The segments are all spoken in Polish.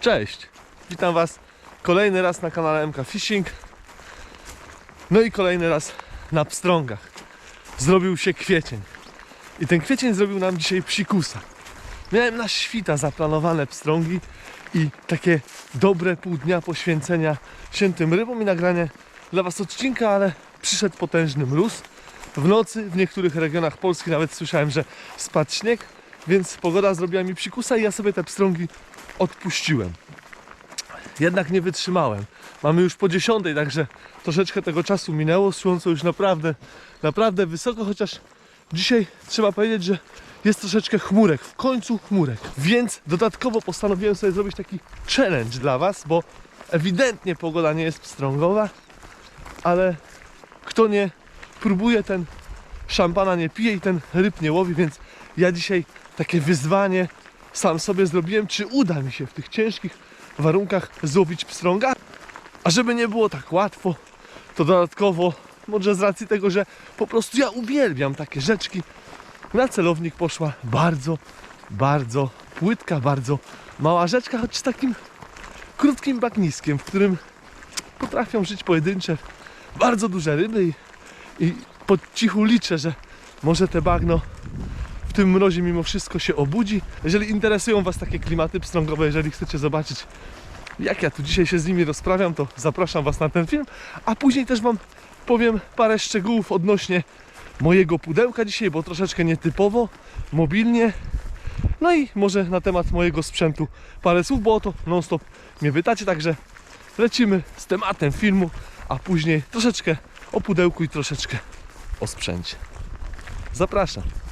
Cześć! Witam Was kolejny raz na kanale MK Fishing. No i kolejny raz na pstrągach. Zrobił się kwiecień. I ten kwiecień zrobił nam dzisiaj psikusa. Miałem na świta zaplanowane pstrągi i takie dobre pół dnia poświęcenia świętym rybom i nagranie dla Was odcinka, ale przyszedł potężny mróz. W nocy w niektórych regionach Polski nawet słyszałem, że spadł śnieg, więc pogoda zrobiła mi psikusa i ja sobie te pstrągi odpuściłem. Jednak nie wytrzymałem. Mamy już po dziesiątej, także troszeczkę tego czasu minęło. Słońce już naprawdę, naprawdę wysoko, chociaż dzisiaj trzeba powiedzieć, że jest troszeczkę chmurek, w końcu chmurek. Więc dodatkowo postanowiłem sobie zrobić taki challenge dla Was, bo ewidentnie pogoda nie jest pstrągowa, ale kto nie próbuje, ten szampana nie pije i ten ryb nie łowi, więc ja dzisiaj takie wyzwanie sam sobie zrobiłem, czy uda mi się w tych ciężkich warunkach złowić pstrąga. A żeby nie było tak łatwo, to dodatkowo, może z racji tego, że po prostu ja uwielbiam takie rzeczki, na celownik poszła bardzo, bardzo płytka, bardzo mała rzeczka, choć z takim krótkim bagniskiem, w którym potrafią żyć pojedyncze bardzo duże ryby i, i po cichu liczę, że może te bagno tym mrozie mimo wszystko się obudzi. Jeżeli interesują Was takie klimaty pstrągowe, jeżeli chcecie zobaczyć jak ja tu dzisiaj się z nimi rozprawiam, to zapraszam Was na ten film, a później też Wam powiem parę szczegółów odnośnie mojego pudełka dzisiaj, bo troszeczkę nietypowo, mobilnie. No i może na temat mojego sprzętu parę słów, bo o to non-stop mnie pytacie, także lecimy z tematem filmu, a później troszeczkę o pudełku i troszeczkę o sprzęcie. Zapraszam.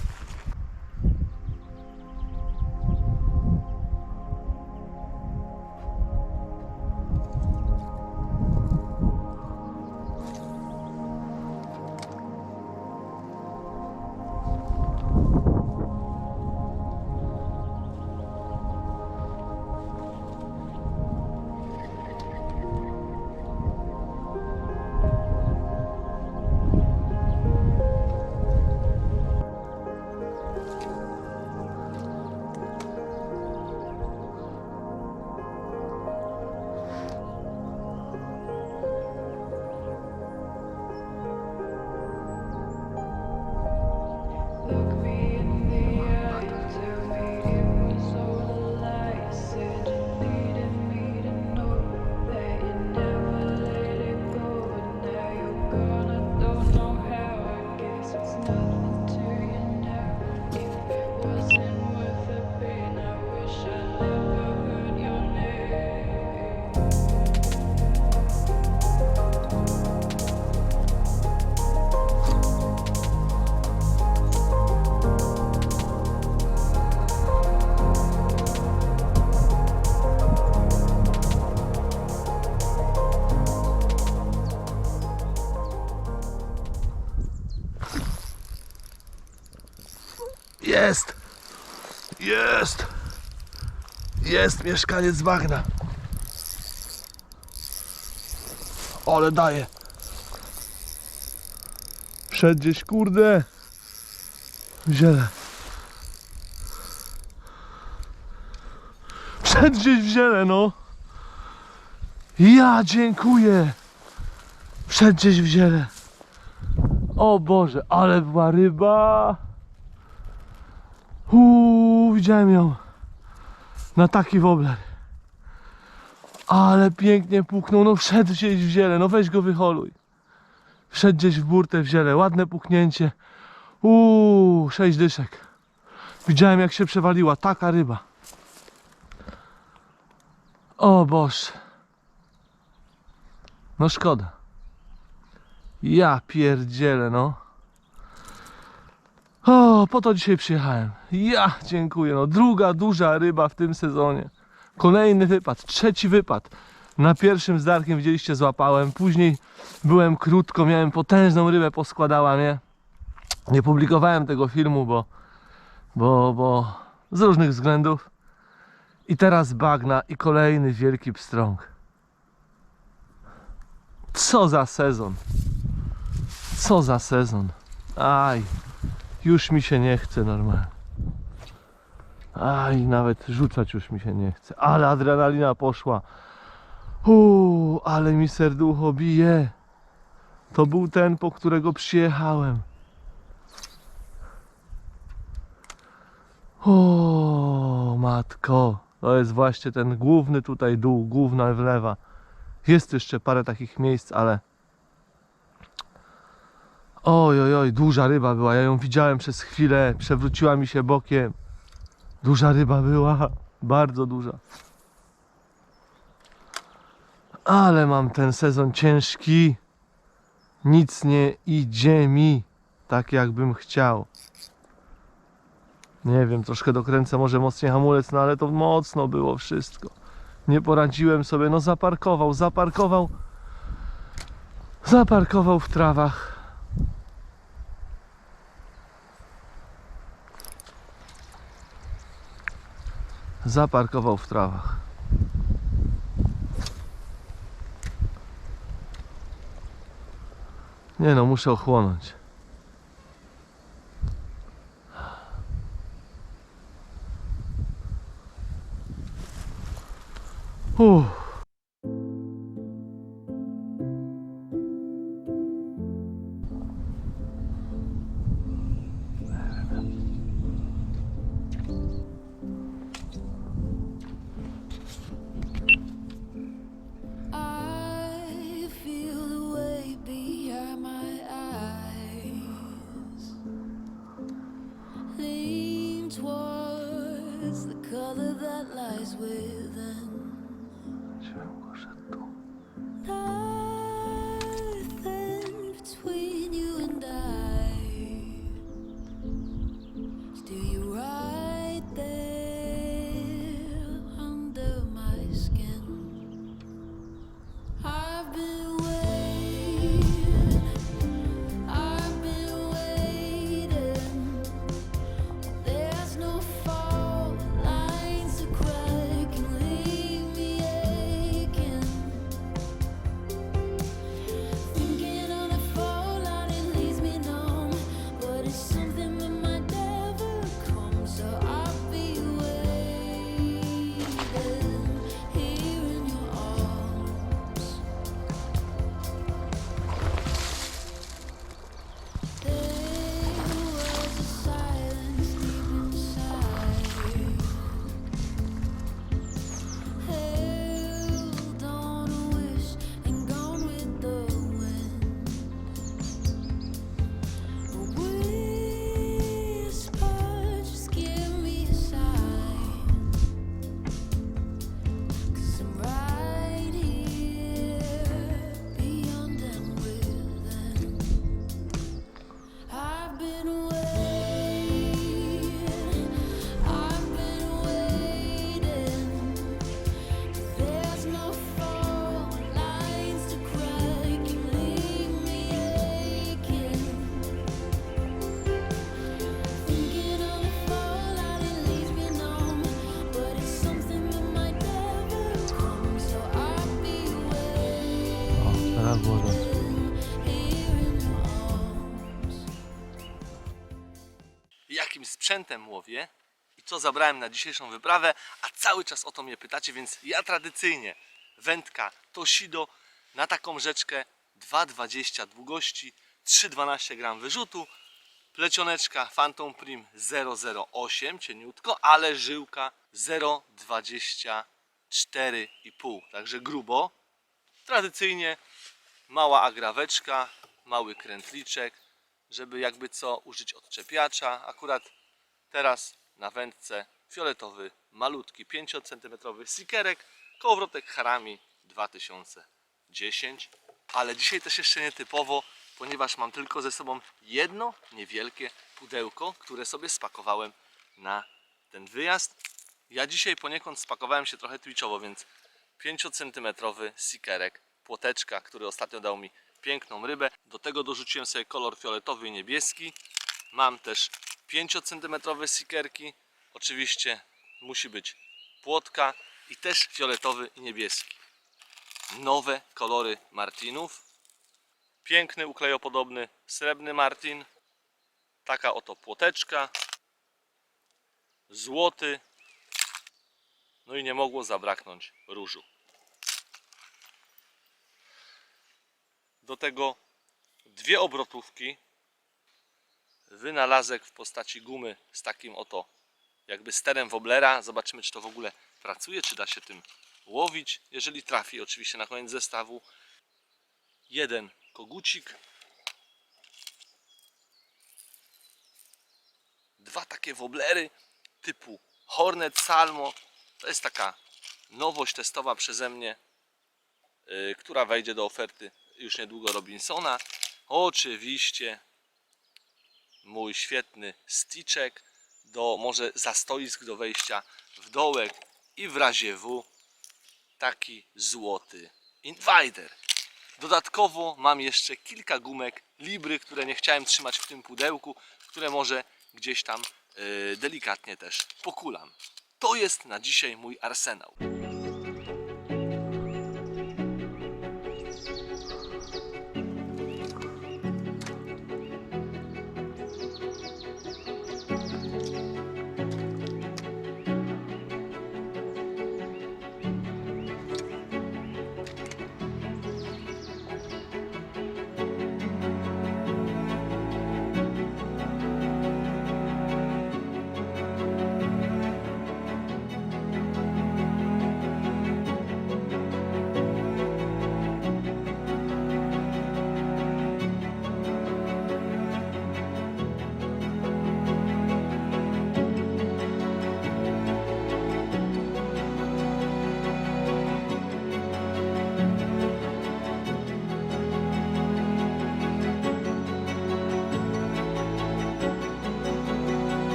Jest mieszkaniec bagna. Ale daje. Przed gdzieś, kurde. w Ziele. Przed gdzieś w ziele, no. Ja dziękuję. Przed gdzieś w ziele. O Boże, ale była ryba. Uuu, widziałem ją. Na taki wobler. Ale pięknie puknął. No wszedł gdzieś w ziele. No weź go wyholuj. Wszedł gdzieś w burtę w ziele. Ładne puknięcie. Uuu, sześć dyszek. Widziałem jak się przewaliła. Taka ryba. O Boże. No szkoda. Ja pierdzielę, no. O, po to dzisiaj przyjechałem. Ja dziękuję. No, druga duża ryba w tym sezonie. Kolejny wypad, trzeci wypad. Na pierwszym z Darkiem widzieliście złapałem. Później byłem krótko, miałem potężną rybę, poskładała mnie. Nie publikowałem tego filmu, bo, bo, bo z różnych względów. I teraz bagna i kolejny wielki pstrąg. Co za sezon. Co za sezon. Aj. Już mi się nie chce normalnie. Aj, nawet rzucać już mi się nie chce. Ale adrenalina poszła. Uuu, ale mi serducho bije. To był ten, po którego przyjechałem. O, matko. To jest właśnie ten główny tutaj dół, główna wlewa. Jest jeszcze parę takich miejsc, ale... Oj, oj, oj, duża ryba była. Ja ją widziałem przez chwilę, przewróciła mi się bokiem. Duża ryba była, bardzo duża. Ale mam ten sezon ciężki. Nic nie idzie mi tak, jakbym chciał. Nie wiem, troszkę dokręcę może mocniej hamulec, no ale to mocno było wszystko. Nie poradziłem sobie, no zaparkował, zaparkował. Zaparkował w trawach. Zaparkował w trawach. Nie no, muszę ochłonąć. Uff. Sprzętem łowię i co zabrałem na dzisiejszą wyprawę, a cały czas o to mnie pytacie, więc ja tradycyjnie wędka Toshido na taką rzeczkę 2,20 długości, 3,12 gram wyrzutu, plecioneczka Phantom Prim 008, cieniutko, ale żyłka 0,24,5, także grubo. Tradycyjnie mała agraweczka, mały krętliczek, żeby jakby co użyć odczepiacza. Akurat teraz na wędce fioletowy, malutki 5 cm sikerek, kołowrotek Harami 2010. Ale dzisiaj też jeszcze nietypowo, ponieważ mam tylko ze sobą jedno niewielkie pudełko, które sobie spakowałem na ten wyjazd. Ja dzisiaj poniekąd spakowałem się trochę twitchowo, więc 5 cm sikerek, płoteczka, który ostatnio dał mi piękną rybę. Do tego dorzuciłem sobie kolor fioletowy i niebieski. Mam też 5 cm sikerki. Oczywiście musi być płotka i też fioletowy i niebieski. Nowe kolory Martinów. Piękny, uklejopodobny, srebrny Martin. Taka oto płoteczka. złoty. No i nie mogło zabraknąć różu. Do tego dwie obrotówki, wynalazek w postaci gumy z takim oto jakby sterem woblera. Zobaczymy, czy to w ogóle pracuje, czy da się tym łowić. Jeżeli trafi, oczywiście na koniec zestawu. Jeden kogucik. Dwa takie woblery typu Hornet Salmo. To jest taka nowość testowa przeze mnie, yy, która wejdzie do oferty już niedługo Robinsona. Oczywiście mój świetny styczek do może zastoisk do wejścia w dołek i w razie W taki złoty inwider. Dodatkowo mam jeszcze kilka gumek Libry, które nie chciałem trzymać w tym pudełku, które może gdzieś tam yy, delikatnie też pokulam. To jest na dzisiaj mój arsenał.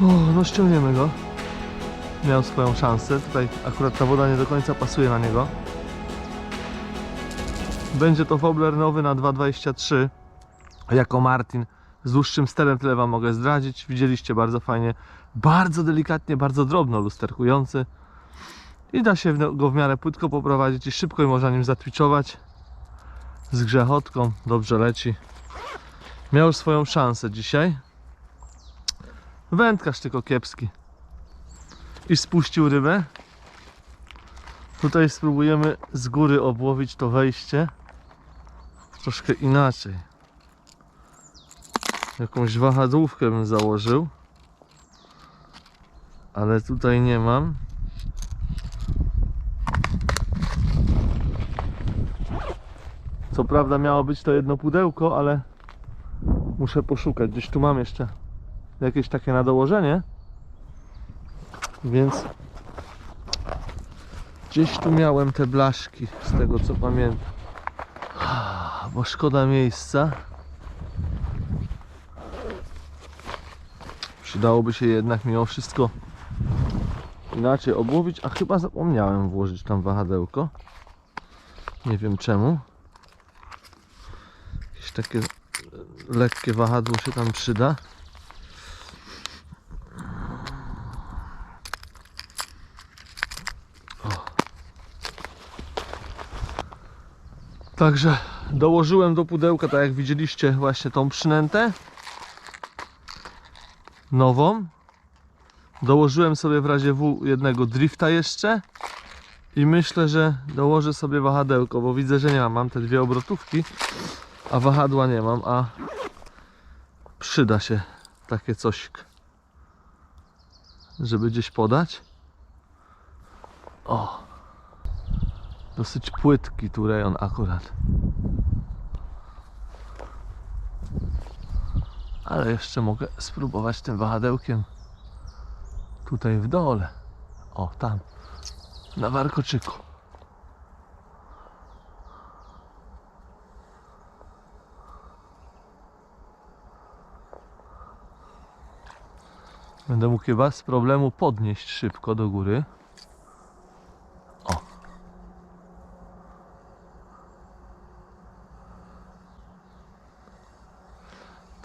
No ściągniemy go. Miał swoją szansę. Tutaj akurat ta woda nie do końca pasuje na niego. Będzie to wobbler nowy na 2.23 jako Martin z dłuższym sterem, tyle wam mogę zdradzić. Widzieliście bardzo fajnie, bardzo delikatnie, bardzo drobno lusterkujący. I da się w- go w miarę płytko poprowadzić i szybko i można nim zatwiczować. Z grzechotką, dobrze leci. Miał już swoją szansę dzisiaj. Wędkarz tylko kiepski. I spuścił rybę. Tutaj spróbujemy z góry obłowić to wejście. Troszkę inaczej. Jakąś wahadłówkę bym założył. Ale tutaj nie mam. Co prawda miało być to jedno pudełko, ale muszę poszukać. Gdzieś tu mam jeszcze jakieś takie na dołożenie. Więc gdzieś tu miałem te blaszki, z tego co pamiętam. Bo szkoda miejsca. Przydałoby się jednak mimo wszystko inaczej obłowić, a chyba zapomniałem włożyć tam wahadełko. Nie wiem czemu. Jakieś takie lekkie wahadło się tam przyda. Także dołożyłem do pudełka, tak jak widzieliście, właśnie tą przynętę nową. Dołożyłem sobie w razie W jednego drifta jeszcze i myślę, że dołożę sobie wahadełko, bo widzę, że nie mam. Mam te dwie obrotówki, a wahadła nie mam, a przyda się takie coś, żeby gdzieś podać. O! Dosyć płytki tu rejon akurat. Ale jeszcze mogę spróbować tym wahadełkiem Tutaj w dole. O, tam. Na warkoczyku. Będę mógł je bez problemu podnieść szybko do góry.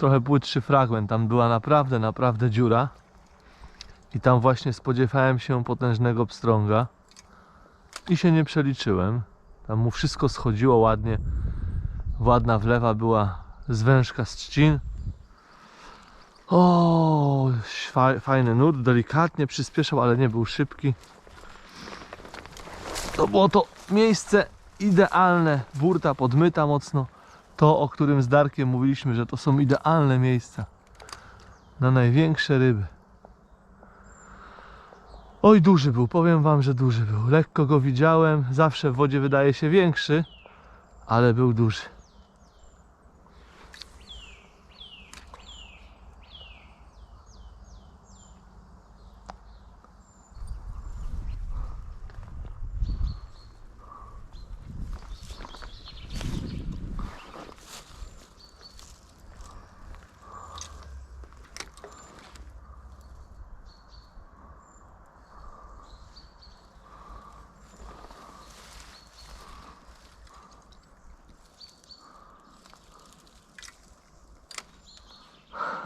Trochę płytszy fragment. Tam była naprawdę, naprawdę dziura. I tam właśnie spodziewałem się potężnego pstrąga. I się nie przeliczyłem. Tam mu wszystko schodziło ładnie. Ładna wlewa była zwężka z trzcin. O, fa- fajny nurt, delikatnie przyspieszał, ale nie był szybki. To było to miejsce idealne, burta podmyta mocno. To, o którym z Darkiem mówiliśmy, że to są idealne miejsca na największe ryby. Oj, duży był, powiem wam, że duży był. Lekko go widziałem, zawsze w wodzie wydaje się większy, ale był duży.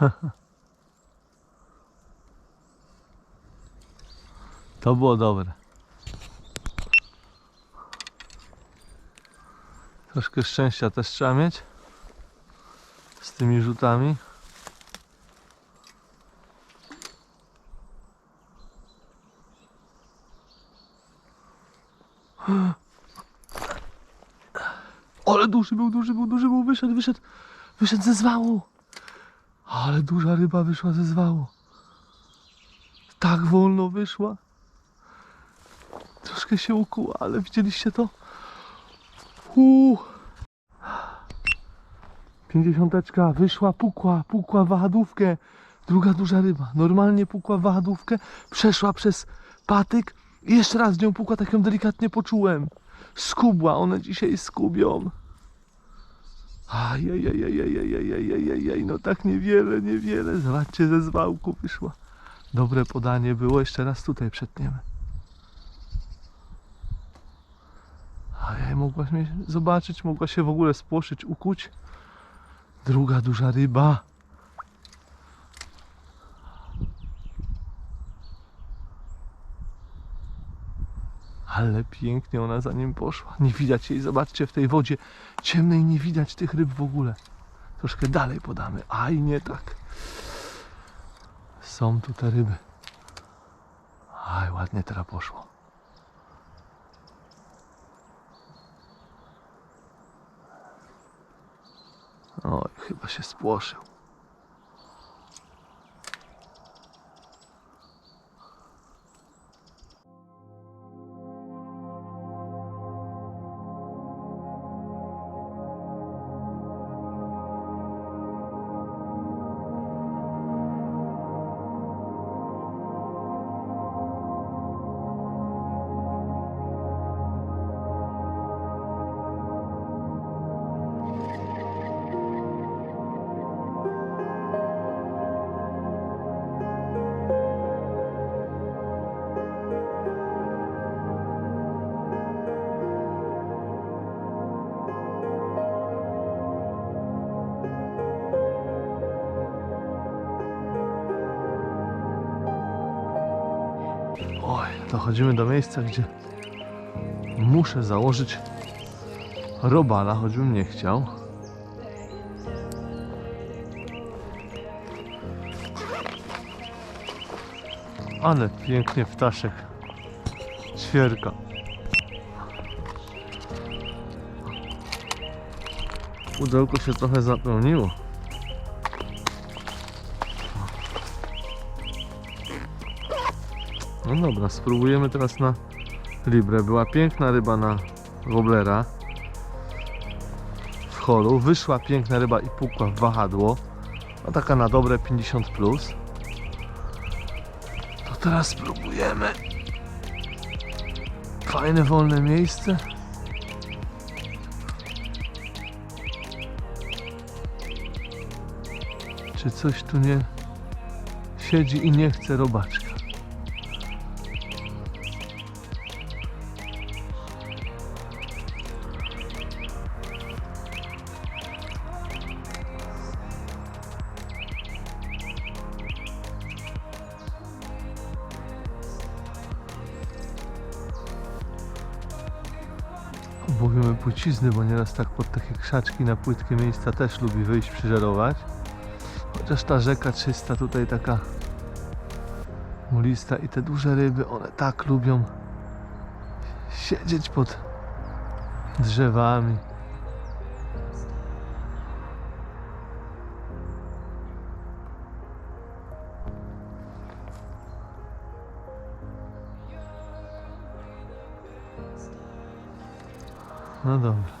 To było dobre. Troszkę szczęścia też trzeba mieć z tymi rzutami. Ale duży był, duży był, duży był, wyszedł, wyszedł, wyszedł ze zwału. Ale duża ryba wyszła ze zwału. Tak wolno wyszła. Troszkę się ukuła, ale widzieliście to? Uuu. Pięćdziesiąteczka wyszła, pukła, pukła w wahadłówkę. Druga duża ryba. Normalnie pukła w wahadłówkę, przeszła przez patyk i jeszcze raz nią pukła, tak ją delikatnie poczułem. Skubła, one dzisiaj skubią. Ajajajajajajajajajaj, no tak niewiele, niewiele. Zobaczcie, ze zwałku wyszła. Dobre podanie było, jeszcze raz tutaj przetniemy. Ajaj, mogłaś mnie zobaczyć, mogła się w ogóle spłoszyć, ukuć. Druga duża ryba. Ale pięknie ona za nim poszła. Nie widać jej, zobaczcie, w tej wodzie ciemnej nie widać tych ryb w ogóle. Troszkę dalej podamy. Aj, nie tak. Są tu te ryby. Aj, ładnie teraz poszło. Oj, chyba się spłoszył. Dochodzimy do miejsca, gdzie muszę założyć robala, choćbym nie chciał. Ale pięknie ptaszek ćwierka. Pudełko się trochę zapełniło. No dobra, spróbujemy teraz na Libre. Była piękna ryba na Woblera w holu. Wyszła piękna ryba i pukła w wahadło. A taka na dobre 50 plus. To teraz spróbujemy. Fajne, wolne miejsce. Czy coś tu nie siedzi i nie chce robaczka? Płcizny, bo nieraz tak pod takie krzaczki na płytkie miejsca też lubi wyjść przyżerować. Chociaż ta rzeka czysta tutaj taka mulista i te duże ryby, one tak lubią siedzieć pod drzewami. No dobra.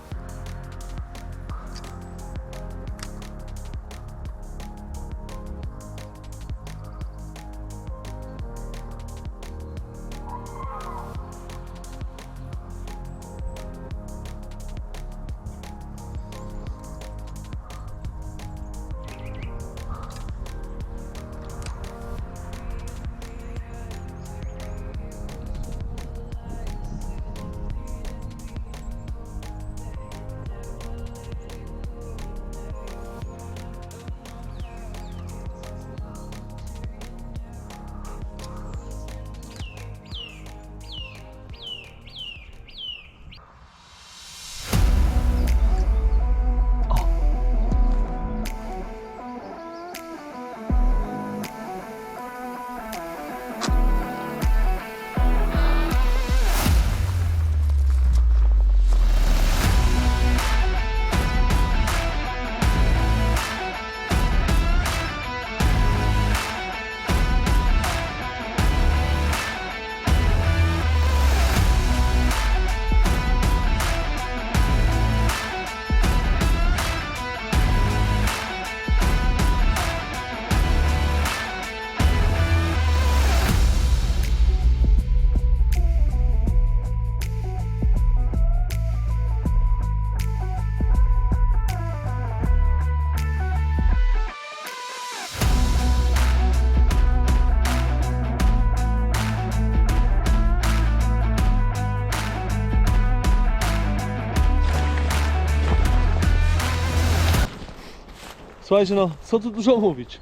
Słuchajcie, no co tu dużo mówić.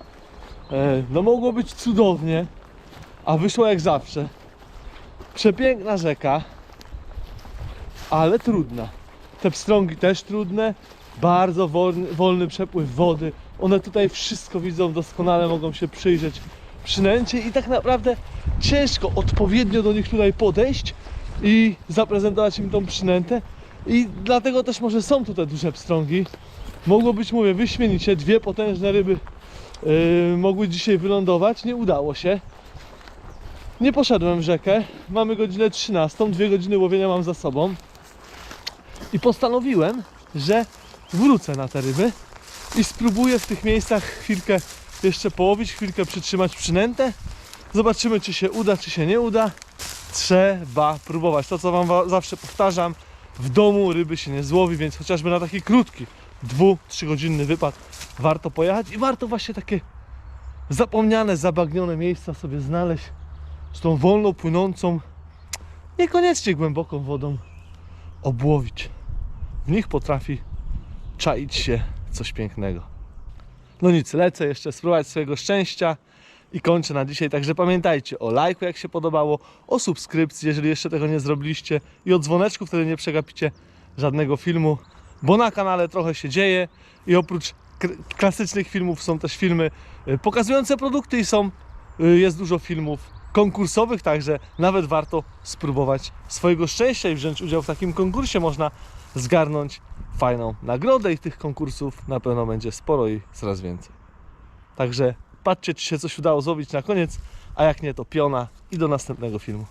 E, no mogło być cudownie, a wyszło jak zawsze. Przepiękna rzeka, ale trudna. Te pstrągi też trudne, bardzo wolny, wolny przepływ wody. One tutaj wszystko widzą, doskonale mogą się przyjrzeć przynęcie i tak naprawdę ciężko odpowiednio do nich tutaj podejść i zaprezentować im tą przynętę. I dlatego też może są tutaj duże pstrągi. Mogło być, mówię, wyśmienicie. Dwie potężne ryby yy, mogły dzisiaj wylądować. Nie udało się. Nie poszedłem w rzekę. Mamy godzinę 13. Dwie godziny łowienia mam za sobą. I postanowiłem, że wrócę na te ryby i spróbuję w tych miejscach chwilkę jeszcze połowić, chwilkę przytrzymać przynętę. Zobaczymy, czy się uda, czy się nie uda. Trzeba próbować. To, co Wam wa- zawsze powtarzam, w domu ryby się nie złowi, więc chociażby na taki krótki, dwu, trzygodzinny wypad warto pojechać i warto właśnie takie zapomniane, zabagnione miejsca sobie znaleźć z tą wolną, płynącą, niekoniecznie głęboką wodą obłowić. W nich potrafi czaić się coś pięknego. No nic, lecę jeszcze spróbować swojego szczęścia i kończę na dzisiaj. Także pamiętajcie o lajku, jak się podobało, o subskrypcji, jeżeli jeszcze tego nie zrobiliście, i o dzwoneczku, wtedy nie przegapicie żadnego filmu, bo na kanale trochę się dzieje i oprócz klasycznych filmów są też filmy y, pokazujące produkty i są, y, jest dużo filmów konkursowych, także nawet warto spróbować swojego szczęścia i wziąć udział w takim konkursie. Można zgarnąć fajną nagrodę i tych konkursów na pewno będzie sporo i coraz więcej. Także patrzcie, czy się coś udało zrobić na koniec, a jak nie, to piona i do następnego filmu.